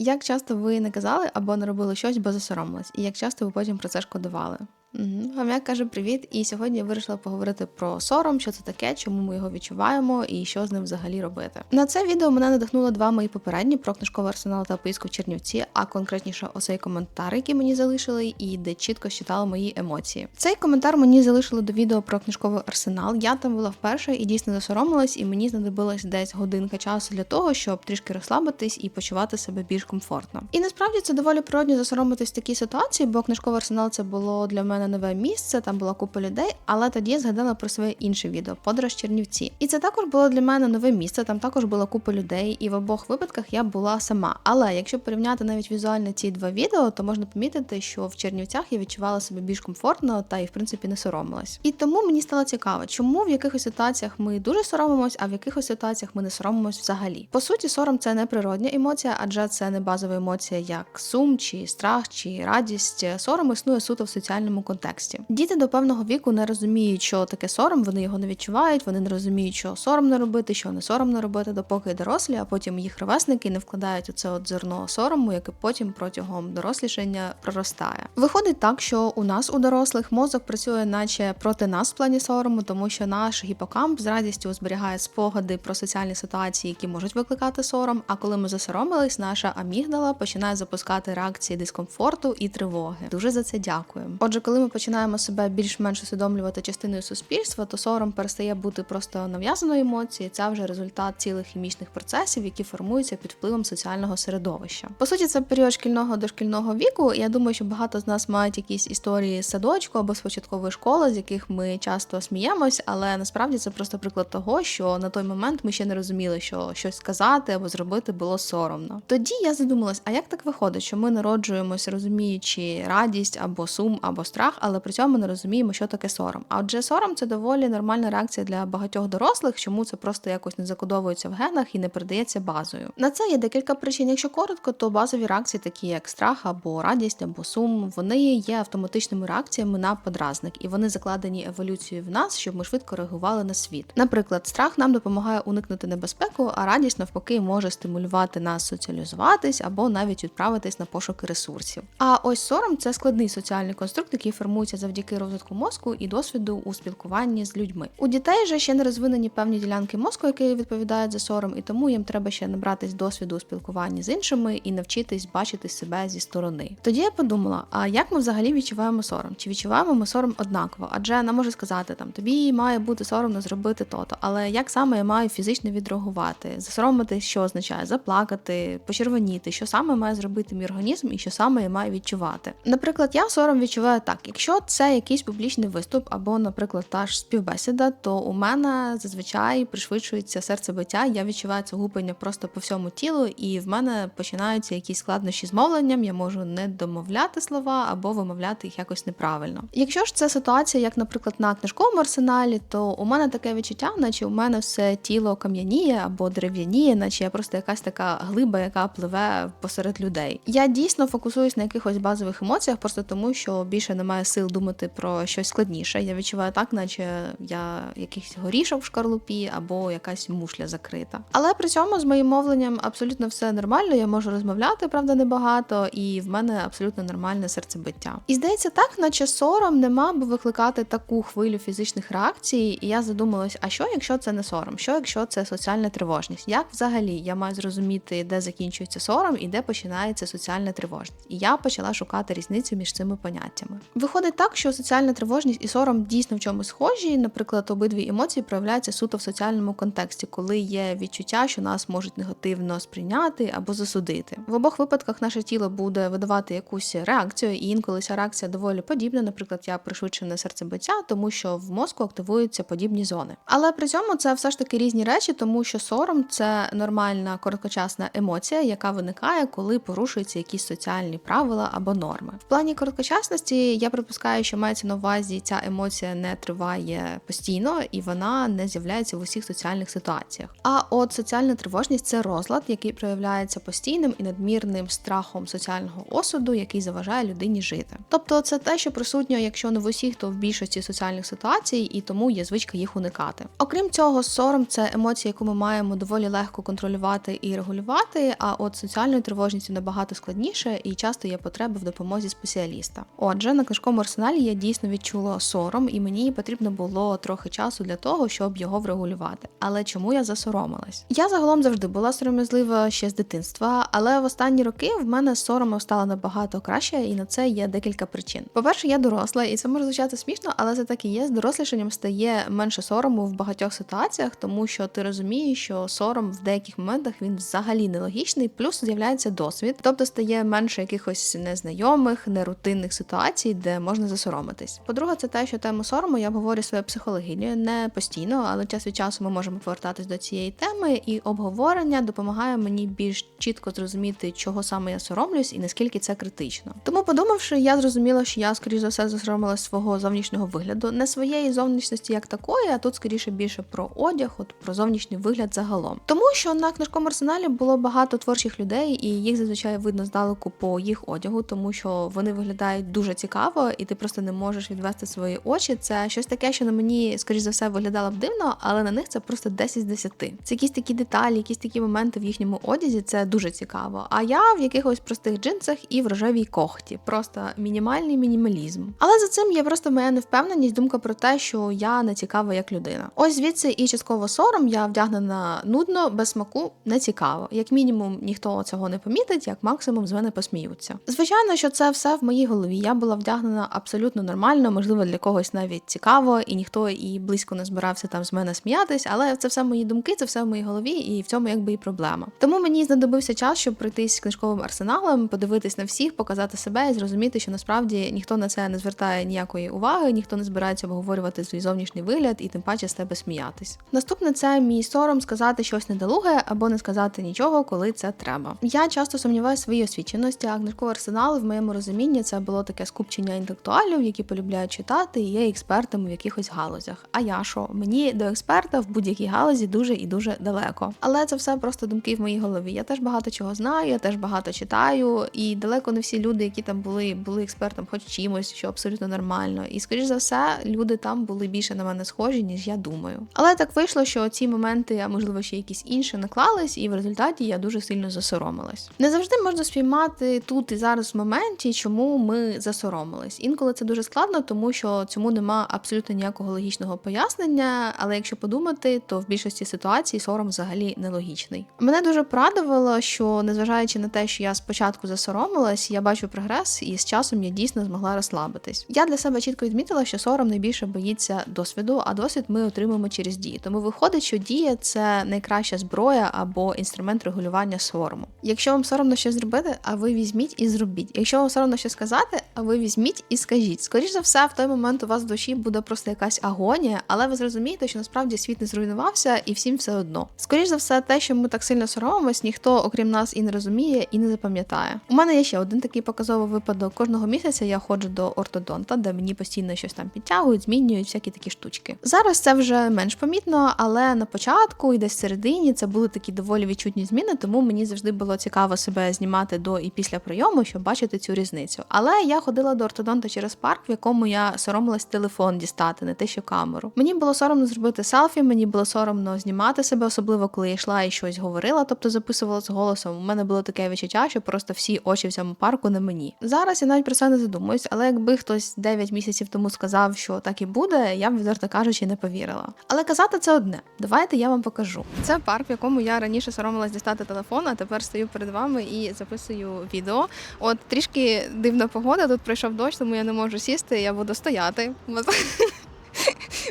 Як часто ви не казали або не робили щось, бо засоромились, і як часто ви потім про це шкодували? Угу. Гам'як каже привіт, і сьогодні я вирішила поговорити про сором, що це таке, чому ми його відчуваємо і що з ним взагалі робити. На це відео мене надихнуло два мої попередні про книжковий арсенал та поїздку в Чернівці, а конкретніше оцей коментар, який мені залишили, і де чітко читали мої емоції. Цей коментар мені залишили до відео про книжковий арсенал. Я там була вперше і дійсно засоромилась, і мені знадобилось десь годинка часу для того, щоб трішки розслабитись і почувати себе більш комфортно. І насправді це доволі природньо засоромитись в такій ситуації, бо книжковий арсенал це було для мене нове місце, там була купа людей, але тоді я згадала про своє інше відео Подорож Чернівці. І це також було для мене нове місце. Там також була купа людей, і в обох випадках я була сама. Але якщо порівняти навіть візуально ці два відео, то можна помітити, що в Чернівцях я відчувала себе більш комфортно та і в принципі не соромилась. І тому мені стало цікаво, чому в якихось ситуаціях ми дуже соромимось, а в якихось ситуаціях ми не соромимось взагалі. По суті, сором це не природня емоція, адже це не базова емоція, як сум, чи страх, чи радість. Сором існує суто в соціальному контексті. Діти до певного віку не розуміють, що таке сором, вони його не відчувають, вони не розуміють, що соромно робити, що не соромно робити, допоки дорослі, а потім їх ровесники не вкладають у це от зерно сорому, яке потім протягом дорослішання проростає. Виходить так, що у нас у дорослих мозок працює, наче проти нас в плані сорому, тому що наш гіпокамп з радістю зберігає спогади про соціальні ситуації, які можуть викликати сором. А коли ми засоромились, наша амігдала починає запускати реакції дискомфорту і тривоги. Дуже за це дякуємо. Отже, коли ми починаємо себе більш-менш усвідомлювати частиною суспільства, то сором перестає бути просто нав'язаною емоцією. Це вже результат цілих хімічних процесів, які формуються під впливом соціального середовища. По суті, це період шкільного дошкільного віку. Я думаю, що багато з нас мають якісь історії садочку або з початкової школи, з яких ми часто сміємось, але насправді це просто приклад того, що на той момент ми ще не розуміли, що щось сказати або зробити було соромно. Тоді я задумалась, а як так виходить, що ми народжуємося, розуміючи радість або сум, або страх, але при цьому не розуміємо, що таке сором. А отже, сором це доволі нормальна реакція для багатьох дорослих, чому це просто якось не закодовується в генах і не передається базою. На це є декілька причин. Якщо коротко, то базові реакції, такі як страх або радість, або сум, вони є автоматичними реакціями на подразник, і вони закладені еволюцією в нас, щоб ми швидко реагували на світ. Наприклад, страх нам допомагає уникнути небезпеку, а радість навпаки може стимулювати нас соціалізуватись або навіть відправитись на пошуки ресурсів. А ось сором це складний соціальний конструкт, який формується завдяки розвитку мозку і досвіду у спілкуванні з людьми. У дітей же ще не розвинені певні ділянки мозку, які відповідають за сором, і тому їм треба ще набратись досвіду у спілкуванні з іншими і навчитись бачити себе зі сторони. Тоді я подумала: а як ми взагалі відчуваємо сором? Чи відчуваємо ми сором однаково? Адже нам може сказати там тобі має бути соромно зробити то-то, але як саме я маю фізично відреагувати? Засоромити, що означає заплакати, почервоніти, що саме має зробити мій організм і що саме я маю відчувати. Наприклад, я сором відчуваю так, якщо це якийсь публічний виступ, або, наприклад, та ж співбесіда, то у мене зазвичай пришвидшується серцебиття, я відчуваю це гупання просто по всьому тілу, і в мене починаються якісь складнощі з мовленням, я можу не домовляти слова або вимовляти їх якось неправильно. Якщо ж це ситуація, як, наприклад, на книжковому арсеналі, то у мене таке відчуття, наче у мене все тіло кам'яніє або дерев'яніє, наче я просто якась така глиба, яка пливе посеред людей. Я дійсно фокусуюсь на якихось базових емоціях, просто тому що більше немає сил думати про щось складніше. Я відчуваю так, наче я якийсь горішок в шкарлупі або якась мушля закрита. Але при цьому з моїм мовленням абсолютно все нормально. Я можу розмовляти, правда, небагато, і в мене абсолютно нормальне серцебиття. І здається, так, наче сором не мав би викликати таку хвилю фізичних реакцій. І я задумалась, а що, якщо це не сором? Що якщо це соціальна тривожність? Як взагалі я маю зрозуміти, де закінчується сором і де починається соціальна тривожність? І я почала шукати різницю між цими поняттями. Виходить так, що соціальна тривожність і сором дійсно в чомусь схожі. Наприклад, обидві емоції проявляються суто в соціальному контексті, коли є відчуття, що нас можуть негативно сприйняти або засудити. В обох випадках наше тіло буде видавати якусь реакцію, і інколи ця реакція доволі подібна. Наприклад, я пришвидшене серцебиття, тому що в мозку активуються подібні зони. Але при цьому це все ж таки різні речі, тому що сором це нормальна короткочасна емоція, яка виникає, коли порушуються якісь соціальні правила або норми. В плані короткочасності я я припускаю, що мається на увазі ця емоція не триває постійно і вона не з'являється в усіх соціальних ситуаціях. А от соціальна тривожність це розлад, який проявляється постійним і надмірним страхом соціального осуду, який заважає людині жити. Тобто, це те, що присутньо, якщо не в усіх, то в більшості соціальних ситуацій, і тому є звичка їх уникати. Окрім цього, сором це емоція, яку ми маємо доволі легко контролювати і регулювати. А от соціальною тривожністю набагато складніше і часто є потреба в допомозі спеціаліста. Отже, на книжковому арсеналі я дійсно відчула сором, і мені потрібно було трохи часу для того, щоб його врегулювати. Але чому я засоромилась? Я загалом завжди була сором'язлива ще з дитинства, але в останні роки в мене з соромом стало набагато краще, і на це є декілька причин. По-перше, я доросла, і це може звучати смішно, але це так і є. З дорослішанням стає менше сорому в багатьох ситуаціях, тому що ти розумієш, що сором в деяких моментах він взагалі нелогічний, плюс з'являється досвід, тобто стає менше якихось незнайомих, нерутинних ситуацій, де можна засоромитись. По-друге, це те, що тему сорому я говорю своєю психологинею не постійно, але час від часу ми можемо повертатись до цієї теми, і обговорення допомагає мені більш чітко зрозуміти, чого саме я соромлюсь і наскільки це критично. Тому, подумавши, я зрозуміла, що я скоріш за все засоромилась свого зовнішнього вигляду, не своєї зовнішності як такої, а тут скоріше більше про одяг, от про зовнішній вигляд загалом. Тому що на книжковому арсеналі було багато творчих людей, і їх зазвичай видно здалеку по їх одягу, тому що вони виглядають дуже цікаво, і ти просто не можеш відвести свої очі. Це щось таке, що на мені, скоріш за все, виглядало б дивно, але на них це просто 10 з 10. Це якісь такі деталі, якісь такі моменти в їхньому одязі. Це дуже цікаво. А я в якихось простих джинсах і в рожевій когті. Просто мінімальний мінімалізм. Але за цим є просто моя невпевненість, думка про те, що я не цікава як людина. Ось звідси і частково сором я вдягнена нудно, без смаку, не цікаво. Як мінімум, ніхто цього не помітить, як максимум з мене посміються. Звичайно, що це все в моїй голові. Я була вдягнена абсолютно нормально, можливо, для когось навіть цікаво, і ніхто і близько не збирався там з мене сміятись, але це все мої думки, це все в моїй голові, і в цьому якби і проблема. Тому мені знадобився час, щоб пройтись з книжковим арсеналом, подивитись на всіх, показати себе і зрозуміти, що насправді ніхто на це не звертає ніякої уваги, ніхто не збирається обговорювати свій зовнішній вигляд і тим паче з тебе сміятись. Наступне це мій сором сказати щось недолуге або не сказати нічого, коли це треба. Я часто сумніваюся в своїй освіченості, а книжковий арсенал в моєму розумінні це було таке скупчення інтелектуалів, які полюбляють читати і є експертами в якихось галузях. А я що? Мені до експерта в будь-якій галузі дуже і дуже далеко. Але це все просто думки в моїй голові. Я теж багато чого знаю, я теж багато читаю, і далеко не всі люди, які там були, були експертом, хоч чимось, що абсолютно нормально. І скоріш за все, люди там були більше на мене схожі, ніж я думаю. Але так вийшло, що ці моменти, а можливо ще якісь інші, наклались, і в результаті я дуже сильно засоромилась. Не завжди можна спіймати тут і зараз в моменті, чому ми засоромились. Інколи це дуже складно, тому що цьому нема абсолютно ніякого логічного пояснення. Але якщо подумати, то в більшості ситуацій сором взагалі нелогічний. Мене дуже порадувало, що незважаючи на те, що я спочатку засоромилась, я бачу прогрес, і з часом я дійсно змогла розслабитись. Я для себе чітко відмітила, що сором найбільше боїться досвіду, а досвід ми отримуємо через дію. Тому виходить, що дія це найкраща зброя або інструмент регулювання сорому. Якщо вам соромно щось зробити, а ви візьміть і зробіть. Якщо вам соромно щось сказати, а ви візьміть і скажіть. Скоріше за все, в той момент у вас в душі буде просто якась агонія, але ви зрозумієте, що насправді світ не зруйнувався і всім все одно. Скоріше за все, те, що ми так сильно соромимось, ніхто, окрім нас, і не розуміє, і не запам'ятає. У мене є ще один такий показовий випадок. Кожного місяця я ходжу до ортодонта, де мені постійно щось там підтягують, змінюють всякі такі штучки. Зараз це вже менш помітно, але на початку і десь середині це були такі доволі відчутні зміни, тому мені завжди було цікаво себе знімати до і після прийому, щоб бачити цю різницю. Але я ходила до ортодонта через парк, в якому я соромилась телефон дістати, не те, що камеру. Мені було соромно зробити селфі, мені було соромно знімати себе, особливо коли я йшла і щось говорила, тобто записувала з голосом. У мене було таке відчуття, що просто всі очі в цьому парку на мені. Зараз я навіть про це не задумуюсь, але якби хтось 9 місяців тому сказав, що так і буде, я б відверто кажучи, не повірила. Але казати це одне. Давайте я вам покажу. Це парк, в якому я раніше соромилась дістати телефон, а тепер стою перед вами і записую відео. От трішки дивна погода, тут пройшов дощ, тому я не можу сісти, я буду стояти.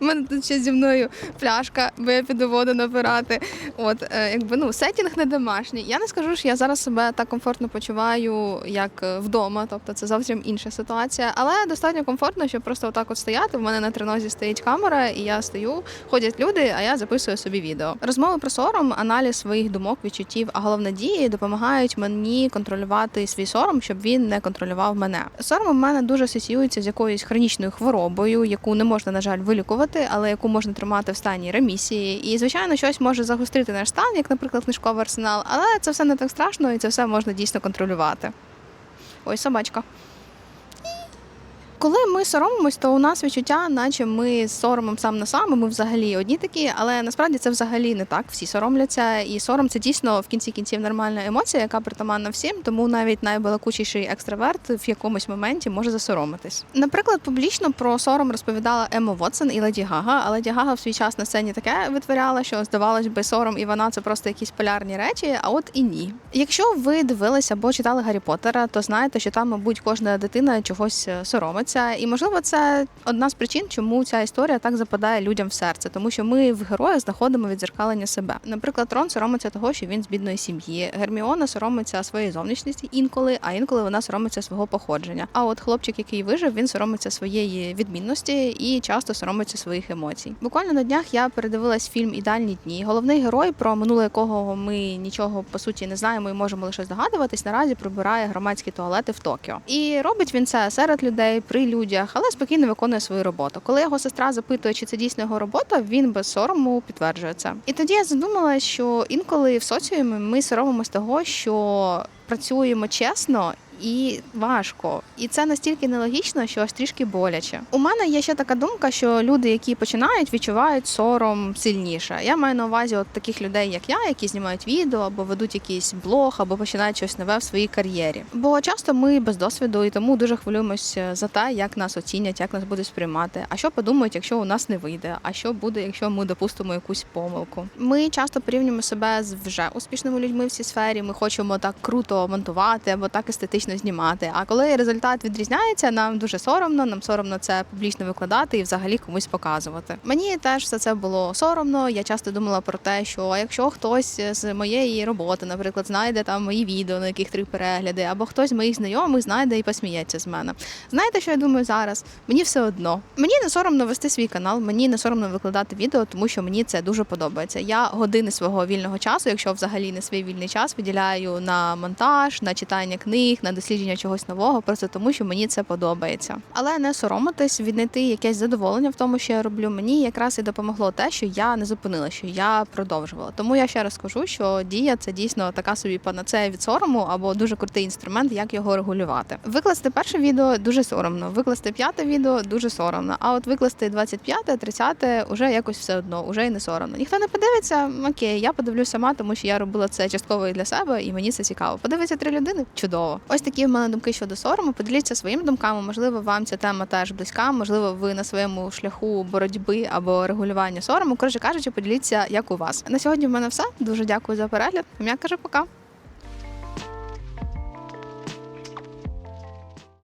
Мене тут ще зі мною пляшка, бо я піду воду набирати. От, е, якби ну, сетінг не домашній. Я не скажу, що я зараз себе так комфортно почуваю, як е, вдома. Тобто це зовсім інша ситуація. Але достатньо комфортно, щоб просто отак от стояти. У мене на тренозі стоїть камера, і я стою, ходять люди, а я записую собі відео. Розмови про сором, аналіз своїх думок, відчуттів, а головне дії допомагають мені контролювати свій сором, щоб він не контролював мене. Сором у мене дуже асоціюється з якоюсь хронічною хворобою, яку не можна, на жаль, вилікувати, але яку можна тримати в стані ремісії. І звичайно, щось може загострити наш стан, як, наприклад, книжковий арсенал, але це все не так страшно, і це все можна дійсно контролювати. Ось собачка. Коли ми соромимось, то у нас відчуття, наче ми соромом сам на сам, ми взагалі одні такі, але насправді це взагалі не так. Всі соромляться, і сором це дійсно в кінці кінців нормальна емоція, яка притаманна всім. Тому навіть найбалакучіший екстраверт в якомусь моменті може засоромитись. Наприклад, публічно про сором розповідала Ема Вотсон і Леді Гага, а Леді Гага в свій час на сцені таке витворяла, що здавалось би, сором і вона це просто якісь полярні речі. А от і ні. Якщо ви дивилися або читали Гаррі Поттера, то знаєте, що там, мабуть, кожна дитина чогось е, соромиться. І можливо, це одна з причин, чому ця історія так западає людям в серце, тому що ми в героях знаходимо відзеркалення себе. Наприклад, Рон соромиться того, що він з бідної сім'ї. Герміона соромиться своєї зовнішності інколи, а інколи вона соромиться свого походження. А от хлопчик, який вижив, він соромиться своєї відмінності і часто соромиться своїх емоцій. Буквально на днях я передивилась фільм Ідеальні дні. Головний герой, про минуле якого ми нічого по суті не знаємо і можемо лише здогадуватись. Наразі прибирає громадські туалети в Токіо. І робить він це серед людей при людях, але спокійно виконує свою роботу. Коли його сестра запитує, чи це дійсно його робота, він без сорому підтверджує це. І тоді я задумала, що інколи в соціумі ми соромимось того, що працюємо чесно. І важко, і це настільки нелогічно, що аж трішки боляче. У мене є ще така думка, що люди, які починають, відчувають сором сильніше. Я маю на увазі от таких людей, як я, які знімають відео або ведуть якийсь блог, або починають щось нове в своїй кар'єрі. Бо часто ми без досвіду і тому дуже хвилюємося за те, як нас оцінять, як нас будуть сприймати. А що подумають, якщо у нас не вийде? А що буде, якщо ми допустимо якусь помилку? Ми часто порівнюємо себе з вже успішними людьми в цій сфері. Ми хочемо так круто монтувати або так естетично знімати. А коли результат відрізняється, нам дуже соромно. Нам соромно це публічно викладати і взагалі комусь показувати. Мені теж все це було соромно. Я часто думала про те, що якщо хтось з моєї роботи, наприклад, знайде там мої відео, на яких три перегляди, або хтось з моїх знайомих знайде і посміється з мене. Знаєте, що я думаю зараз? Мені все одно. Мені не соромно вести свій канал, мені не соромно викладати відео, тому що мені це дуже подобається. Я години свого вільного часу, якщо взагалі не свій вільний час, виділяю на монтаж, на читання книг, на дослідження чогось нового, просто тому що мені це подобається. Але не соромитись, віднайти якесь задоволення в тому, що я роблю. Мені якраз і допомогло те, що я не зупинила, що я продовжувала. Тому я ще раз скажу, що дія це дійсно така собі панацея від сорому або дуже крутий інструмент, як його регулювати. Викласти перше відео дуже соромно, викласти п'яте відео дуже соромно. А от викласти 25, 30 уже якось все одно, уже і не соромно. Ніхто не подивиться. Окей, я подивлюся сама, тому що я робила це частково і для себе, і мені це цікаво. Подивиться три людини чудово. Ось такі в мене думки щодо сорому. Поділіться своїми думками. Можливо, вам ця тема теж близька. Можливо, ви на своєму шляху боротьби або регулювання сорому. Коротше кажучи, поділіться, як у вас. На сьогодні в мене все. Дуже дякую за перегляд. Я кажу, пока.